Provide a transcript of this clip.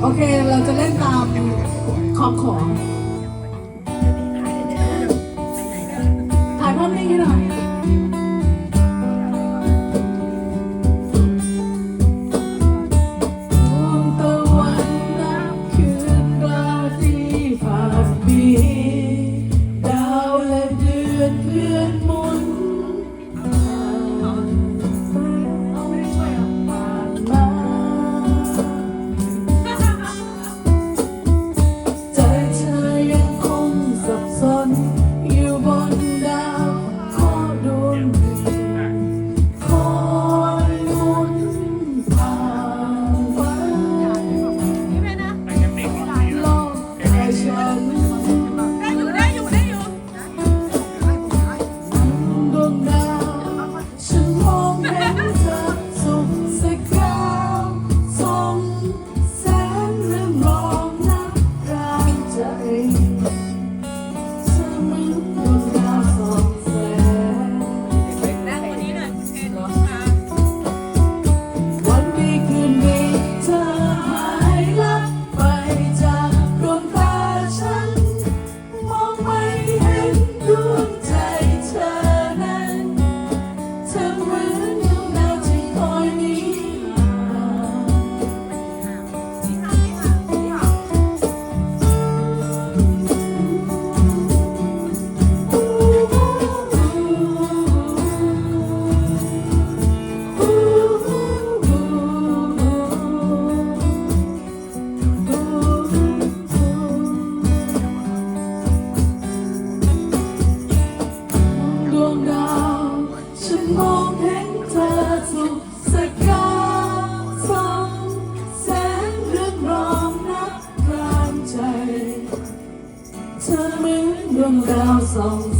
โอเค เราจะเล่นตามขอบของถ่ายภาพนี้ให้หน่อย Thank you. um Dalson